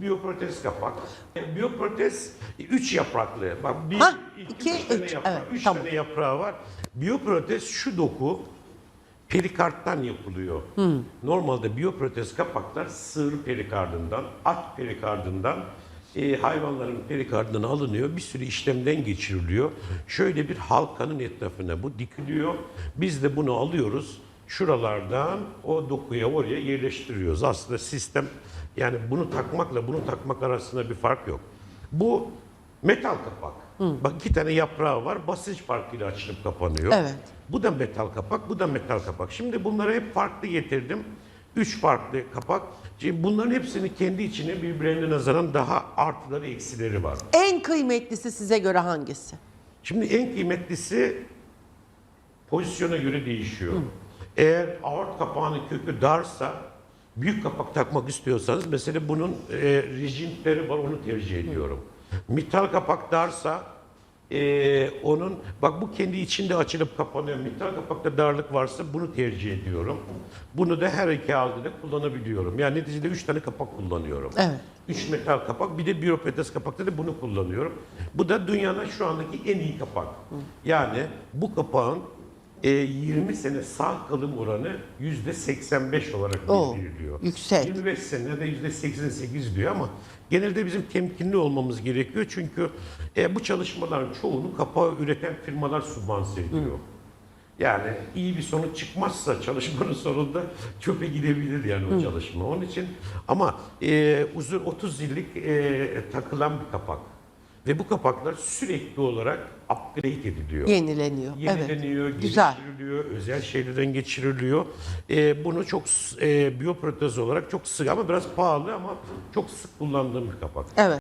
Biyoprotez kapak. E, Biyoprotez 3 yapraklı. Bak bir, Hah, iki, iki, üç tane üç. yaprağı. Evet, üç tamam. tane yaprağı var. Biyoprotez şu doku perikarttan yapılıyor. Hmm. Normalde biyoprotez kapaklar sığır perikardından, at perikardından, e, hayvanların perikardından alınıyor. Bir sürü işlemden geçiriliyor. Şöyle bir halkanın etrafına bu dikiliyor. Biz de bunu alıyoruz. Şuralardan o dokuya oraya yerleştiriyoruz. Aslında sistem yani bunu takmakla bunu takmak arasında bir fark yok. Bu metal kapak. Bak iki tane yaprağı var. Basınç farkıyla açılıp kapanıyor. Evet. Bu da metal kapak, bu da metal kapak. Şimdi bunları hep farklı getirdim. Üç farklı kapak. Şimdi bunların hepsinin kendi içine birbirlerine nazaran daha artıları eksileri var. En kıymetlisi size göre hangisi? Şimdi en kıymetlisi pozisyona göre değişiyor. Eğer aort kapağının kökü darsa büyük kapak takmak istiyorsanız mesela bunun e, rigidleri var onu tercih ediyorum. Metal kapak darsa e, onun bak bu kendi içinde açılıp kapanıyor. Metal kapakta darlık varsa bunu tercih ediyorum. Bunu da her iki halde de kullanabiliyorum. Yani neticede üç tane kapak kullanıyorum. Evet. Üç metal kapak bir de biyoprotez kapakta da bunu kullanıyorum. Bu da dünyanın şu andaki en iyi kapak. Yani bu kapağın e, 20 sene sağ kalım oranı yüzde 85 olarak Oo, bildiriliyor. yüksek. 25 senede yüzde 88 diyor ama genelde bizim temkinli olmamız gerekiyor çünkü e, bu çalışmaların çoğunu kapağı üreten firmalar sübvanse ediyor. Yani iyi bir sonuç çıkmazsa çalışmanın sonunda çöpe gidebilir yani o çalışma. Onun için ama e, uzun 30 yıllık e, takılan bir kapak. Ve bu kapaklar sürekli olarak upgrade ediliyor. Yenileniyor. Yenileniyor, evet. Güzel. geliştiriliyor, özel şeylerden geçiriliyor. E, bunu çok e, biyoprotez olarak çok sık ama biraz pahalı ama çok sık kullandığım bir kapak. Evet.